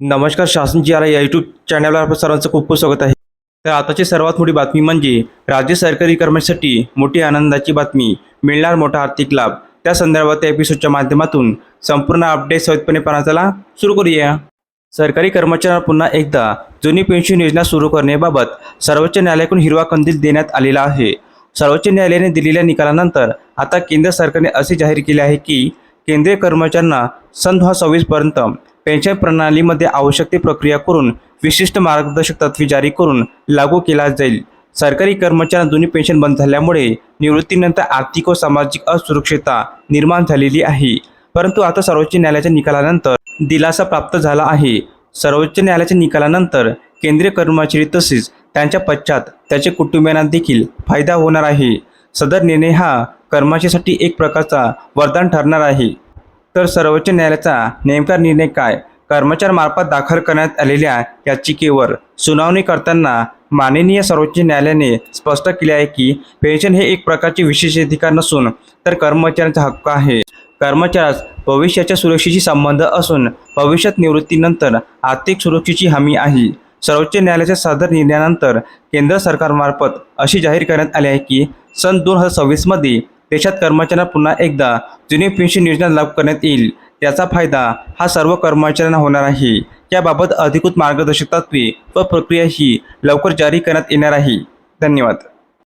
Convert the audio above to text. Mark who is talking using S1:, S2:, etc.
S1: नमस्कार शासन जी आला या यूट्यूब चॅनलवर आपलं सर्वांचं खूप खूप स्वागत आहे. तर आताची सर्वात मोठी बातमी म्हणजे राज्य सरकारी कर्मचाऱ्यांसाठी मोठी आनंदाची बातमी मिळणार मोठा आर्थिक लाभ. त्या संदर्भात त्या एपिसोडच्या माध्यमातून संपूर्ण अपडेट सहजपणे पाहण्याला सुरू करूया. सरकारी कर्मचाऱ्यांना पुन्हा एकदा जुनी पेन्शन योजना सुरू करण्याबाबत सर्वोच्च न्यायालयाकडून हिरवा कंदील देण्यात आलेला आहे. सर्वोच्च न्यायालयाने दिलेल्या निकालानंतर आता केंद्र सरकारने असे जाहीर केले आहे की केंद्रीय कर्मचाऱ्यांना सन दोन हजार सव्वीसपर्यंत पेन्शन प्रणालीमध्ये आवश्यक ती प्रक्रिया करून विशिष्ट मार्गदर्शक तत्वे जारी करून लागू केला जाईल. सरकारी कर्मचाऱ्यांना जुनी पेन्शन बंद झाल्यामुळे निवृत्तीनंतर आर्थिक व सामाजिक असुरक्षितता निर्माण झालेली आहे. परंतु आता सर्वोच्च न्यायालयाच्या निकालानंतर दिलासा प्राप्त झाला आहे. सर्वोच्च न्यायालयाच्या निकालानंतर केंद्रीय कर्मचारी तसेच त्यांच्या पश्चात त्याच्या कुटुंबियांना देखील फायदा होणार आहे. सदर निर्णय हा कर्मचारीसाठी एक प्रकारचा वरदान ठरणार आहे. तर सर्वोच्च न्यायालयाचा नेमका निर्णय काय? कर्मचाऱ्यांमार्फत दाखल करण्यात आलेल्या याचिकेवर सुनावणी करताना माननीय सर्वोच्च न्यायालयाने स्पष्ट केले आहे की पेन्शन हे एक प्रकारचे विशेष अधिकार नसून तर कर्मचाऱ्यांचा हक्क आहे. कर्मचाऱ्यास भविष्याच्या सुरक्षेशी संबंध असून भविष्यात निवृत्तीनंतर आर्थिक सुरक्षेची हमी आहे. सर्वोच्च न्यायालयाच्या सदर निर्णयानंतर केंद्र सरकारमार्फत अशी जाहीर करण्यात आले आहे की सन दोन हजार सव्वीसमध्ये देशात कर्मचाऱ्यांना पुन्हा एकदा जुनी पेन्शन योजना लागू करण्यात येईल. त्याचा फायदा हा सर्व कर्मचाऱ्यांना होणार आहे. याबाबत अधिकृत मार्गदर्शक तत्वे व प्रक्रिया ही लवकर जारी करण्यात येणार आहे. धन्यवाद.